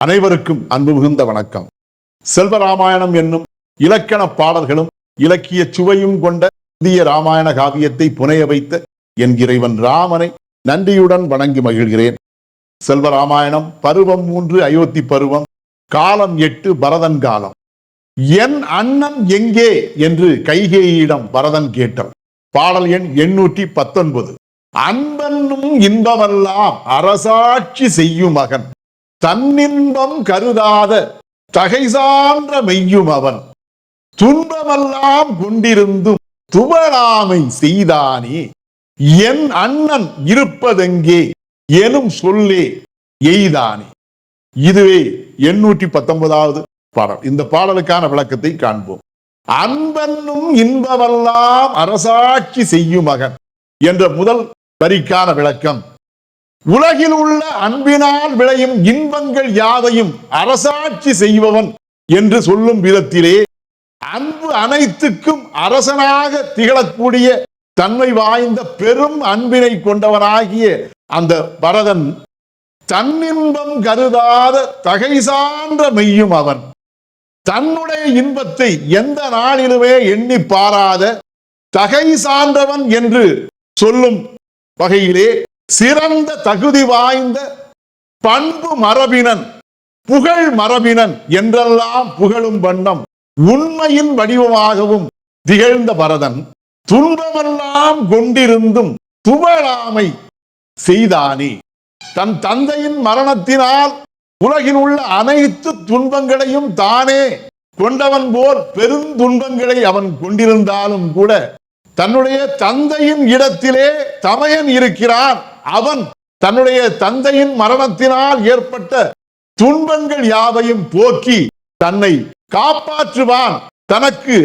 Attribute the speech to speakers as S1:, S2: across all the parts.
S1: அனைவருக்கும் அன்பு மிகுந்த வணக்கம். செல்வராமாயணம் என்னும் இலக்கண பாடல்களும் இலக்கிய சுவையும் கொண்ட இந்திய ராமாயண காவியத்தை புனைய வைத்த என் இறைவன் ராமனை நன்றியுடன் வணங்கி மகிழ்கிறேன். செல்வராமாயணம் பருவம் மூன்று அயோத்தி பருவம் காலம் எட்டு பரதன் காலம். என் அண்ணன் எங்கே என்று கைகேயிடம் பரதன் கேட்டான். பாடல் எண் எண்ணூற்றி பத்தொன்பது. அன்பன்னும் இன்பமெல்லாம் அரசாட்சி செய்யும் மகன். தன்னின்பம் கருதாத தகை சான்ற மெய்யும் அவன். துன்பமெல்லாம் கொண்டிருந்தும் துவளாமை செய்தானே. என் அண்ணன் இருப்பதெங்கே எனும் சொல்லே எய்தானே. இதுவே எண்ணூற்றி பத்தொன்பதாவது பாடல். இந்த பாடலுக்கான விளக்கத்தை காண்போம். அன்பன்னும் இன்பமெல்லாம் அரசாட்சி செய்யும் மகன் என்ற முதல் வரிக்கான விளக்கம் உலகில் உள்ள அன்பினால் விளையும் இன்பங்கள் யாவையும் அரசாட்சி செய்பவன் என்று சொல்லும் விதத்திலே அன்பு அனைத்துக்கும் அரசனாக திகழக்கூடிய தன்மை வாய்ந்த பெரும் அன்பினை கொண்டவனாகிய அந்த பரதன் தன்னின்பம் கருதாத தகை சான்ற மெய்யும் அவன். தன்னுடைய இன்பத்தை எந்த நாளிலுமே எண்ணி பாராத தகை சான்றவன் என்று சொல்லும் வகையிலே சிறந்த தகுதி வாய்ந்த பண்பு மரபினன் புகழ் மரபினன் என்றெல்லாம் புகழும் வண்ணம் உண்மையின் வடிவமாகவும் திகழ்ந்த பரதன் துன்பமெல்லாம் கொண்டிருந்தும் துவழாமை செய்தானே. தன் தந்தையின் மரணத்தினால் உலகில் உள்ள அனைத்து துன்பங்களையும் தானே கொண்டவன் போல் பெருந்துன்பங்களை அவன் கொண்டிருந்தாலும் கூட தன்னுடைய தந்தையின் இடத்திலே தமையன் இருக்கிறான். அவன் தன்னுடைய தந்தையின் மரணத்தினால் ஏற்பட்ட துன்பங்கள் யாவையும் போக்கி தன்னை காப்பாற்றுவான் தனக்கு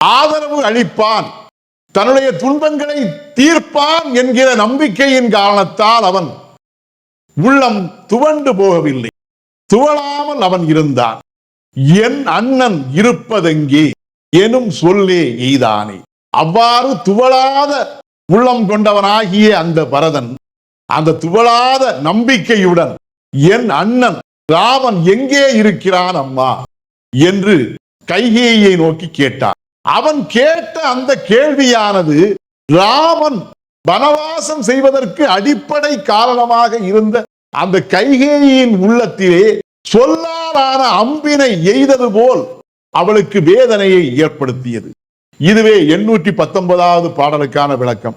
S1: ஆதரவு அளிப்பான் தன்னுடைய துன்பங்களை தீர்ப்பான் என்கிற நம்பிக்கையின் காரணத்தால் அவன் உள்ளம் துவண்டு போகவில்லை. துவளாமல் அவன் இருந்தான். என் அண்ணன் இருப்பதெங்கே எனும் சொல்லே எய்தானே. அவ்வாறு துவளாத உள்ளம் கொண்டவனாகிய அந்த பரதன் அந்த துவளாத நம்பிக்கையுடன் என் அண்ணன் ராமன் எங்கே இருக்கிறான் அம்மா? என்று கைகேயை நோக்கி கேட்டான். அவன் கேட்ட அந்த கேள்வியானது ராமன் வனவாசம் செய்வதற்கு அடிப்படை காரணமாக இருந்த அந்த கைகேயின் உள்ளத்திலே சொல்லாதான அம்பினை எய்தது போல் அவளுக்கு வேதனையை ஏற்படுத்தியது. இதுவே எண்ணூற்றி பத்தொன்பதாவது பாடலுக்கான விளக்கம்.